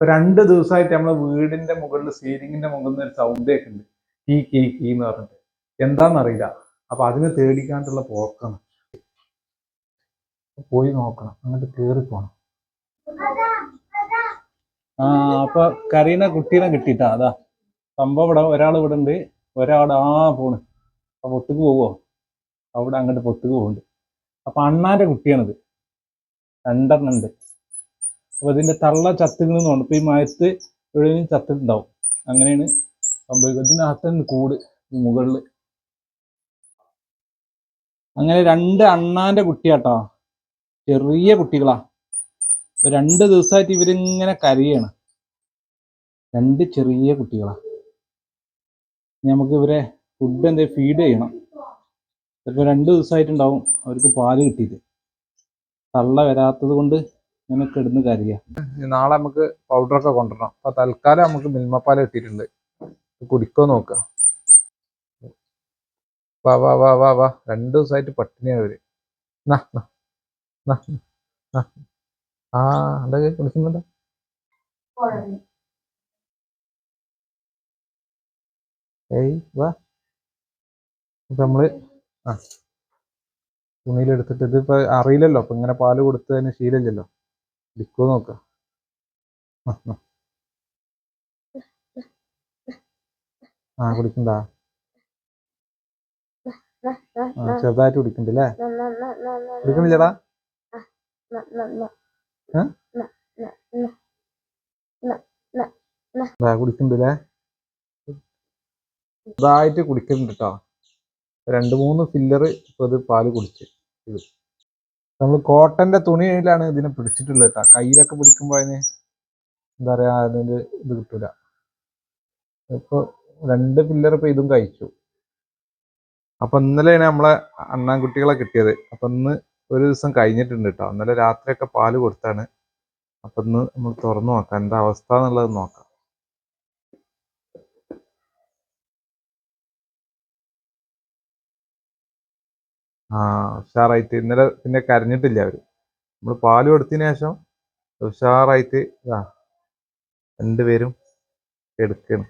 ഇപ്പൊ രണ്ട് ദിവസമായിട്ട് നമ്മളെ വീടിന്റെ മുകളിൽ സീലിങ്ങിന്റെ മുകളിൽ നിന്ന് ഒരു സൗണ്ട് കേൾക്കുന്നുണ്ട് കീ കീ കീ എന്ന് പറഞ്ഞിട്ട്. എന്താണെന്നറിയില്ല അപ്പൊ അതിനെ തേടിക്കാണ്ടുള്ള പോക്കാണ്. പോയി നോക്കണം. അങ്ങോട്ട് കേറി പോണം. ആ അപ്പൊ കരീന കുട്ടീനെ കിട്ടിട്ടാ അതാ. സംഭവം ഇവിടെ ഒരാൾ ഇവിടെ ഉണ്ട്. ഒരാൾ ആ പോണ്. അപ്പൊ പൊത്തുക്ക് പോവോ? അവിടെ അങ്ങോട്ട് പൊത്തുക്ക് പോകുന്നുണ്ട് അപ്പൊ അണ്ണാന്റെ കുട്ടിയാണിത്. രണ്ടെണ്ണം ഉണ്ട്. അപ്പൊ ഇതിന്റെ തള്ള ചത്തുകളെന്നുണ്ട് ഇപ്പൊ ഈ മയത്ത് എവിടെയും ചത്തിട്ടുണ്ടാവും അങ്ങനെയാണ് സംഭവിക്കുന്നത്. ഇതിനകത്ത് തന്നെ കൂട് മുകളിൽ. അങ്ങനെ രണ്ട് അണ്ണാന്റെ കുട്ടിയാട്ടോ. ചെറിയ കുട്ടികളാ. രണ്ട് ദിവസമായിട്ട് ഇവരിങ്ങനെ കരയാണ്. രണ്ട് ചെറിയ കുട്ടികളാ. നമുക്ക് ഇവരെ ഫുഡ് എന്താ ഫീഡ് ചെയ്യണം. ചിലപ്പോൾ രണ്ട് ദിവസമായിട്ടുണ്ടാവും അവർക്ക് പാൽ കിട്ടിയത് തള്ള വരാത്തത് കൊണ്ട് ഇങ്ങനെ കിടന്ന് കരയ. നാളെ നമുക്ക് പൗഡറൊക്കെ കൊണ്ടുവരണം. അപ്പൊ തൽക്കാലം നമുക്ക് മിൽമപ്പാൽ കിട്ടിയിട്ടുണ്ട് കുടിക്കോ നോക്ക. വാ വാ വാ വാ വാ. രണ്ട് ദിവസമായിട്ട് പട്ടിണിയാണ് അവർ. ആ കുടിക്കുന്നുണ്ടോ? ഏയ് വാ. അപ്പൊ നമ്മൾ ആ. തുണിയിലെടുത്തിട്ട് ഇതിപ്പോ അറിയില്ലല്ലോ. അപ്പൊ ഇങ്ങനെ പാൽ കൊടുത്തതിന് ശീലമില്ലല്ലോ. ലിക്കോ നോക്ക ആ കുടിക്കണ്ടാ ചെറുതായിട്ട് കുടിക്കണ്ടല്ലേ കുടിക്കണില്ലടാ കുടിക്കണ്ടല്ലേ ചെറുതായിട്ട് കുടിക്കുന്നുണ്ട് കേട്ടോ രണ്ട് മൂന്ന് ഫില്ലർ ഇപ്പൊ ഇത് പാൽ കുടിച്ച് ഇത് നമ്മൾ കോട്ടന്റെ തുണിയിലാണ് ഇതിനെ പിടിച്ചിട്ടുള്ളത് കേട്ടോ കയ്യിലൊക്കെ പിടിക്കുമ്പോ അതിന് എന്താ പറയാ അതിന്റെ ഇത് കിട്ടൂല. ഇപ്പൊ രണ്ട് പില്ലർ ഇപ്പൊ ഇതും കഴിച്ചു. അപ്പൊ ഇന്നലെയാണ് നമ്മളെ അണ്ണാൻകുട്ടികളെ കിട്ടിയത്. അപ്പൊ ഇന്ന് ഒരു ദിവസം കഴിഞ്ഞിട്ടുണ്ട് കേട്ടോ ഇന്നലെ രാത്രിയൊക്കെ പാൽ കൊടുത്താണ്. അപ്പൊ ഇന്ന് നമ്മൾ തുറന്നു നോക്കാം. എന്താ അവസ്ഥ എന്നുള്ളത് നോക്കാം. ഉഷാറായിട്ട് ഇന്നലെ പിന്നെ കരഞ്ഞിട്ടില്ല അവർ. നമ്മൾ പാൽ കൊടുത്തതിന് ശേഷം ഉഷാറായിട്ട് ആ രണ്ടുപേരും എടുക്കണം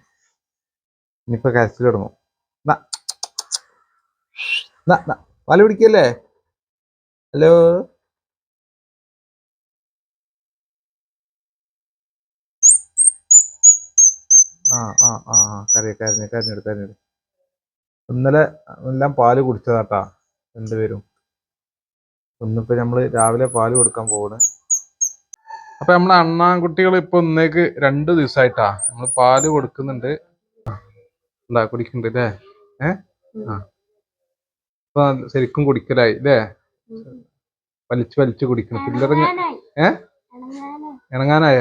ഇനിയിപ്പോ കരച്ചിൽ തുടങ്ങും. പാൽ പിടിക്കല്ലേ ഹലോ? ആ ആ ആ കരയ കരഞ്ഞു കരഞ്ഞെടു കരഞ്ഞെടു ഇന്നലെ എല്ലാം പാൽ കുടിച്ചതാട്ടാ. രണ്ടുപേരും. ഒന്നിപ്പോ നമ്മൾ രാവിലെ പാൽ കൊടുക്കാൻ പോവാണ്. അപ്പൊ നമ്മളെ അണ്ണാൻകുട്ടികൾ ഇപ്പൊ ഇന്നേക്ക് രണ്ട് ദിവസമായിട്ടാ നമ്മൾ പാൽ കൊടുക്കുന്നുണ്ട്. എന്താ കുടിക്കുന്നുണ്ട് അല്ലേ ഏ? ആ. ഇപ്പൊ ശരിക്കും കുടിക്കലായി അല്ലേ വലിച്ചു വലിച്ചു കുടിക്കണം. പിള്ളേർ ഏ? ഇണങ്ങാനായ?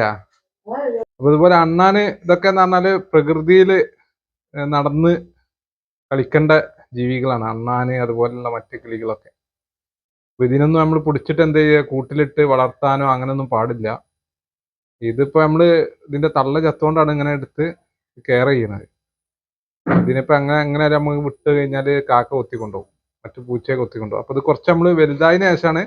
അപ്പൊ ഇതുപോലെ അണ്ണാന് ഇതൊക്കെ എന്ന് പറഞ്ഞാൽ പ്രകൃതിയിൽ നടന്ന് കളിക്കേണ്ട ജീവികളാണ്. അണ്ണാന് അതുപോലുള്ള മറ്റു കിളികളൊക്കെ. അപ്പൊ ഇതിനൊന്നും നമ്മൾ പിടിച്ചിട്ട് എന്ത് ചെയ്യുക? കൂട്ടിലിട്ട് വളർത്താനോ അങ്ങനെയൊന്നും പാടില്ല. ഇതിപ്പോ നമ്മൾ ഇതിന്റെ തള്ള ചത്തോണ്ടാണ് ഇങ്ങനെ എടുത്ത് കെയർ ചെയ്യുന്നത്. ഇതിനിപ്പോ അങ്ങനെ അങ്ങനെ നമ്മൾ വിട്ട് കഴിഞ്ഞാൽ കാക്ക കൊത്തിക്കൊണ്ടുപോകും മറ്റു പൂച്ചയെ കൊത്തിക്കൊണ്ടുപോകും അപ്പൊ ഇത് കുറച്ച് നമ്മൾ വലുതായതിനു ശേഷമാണ്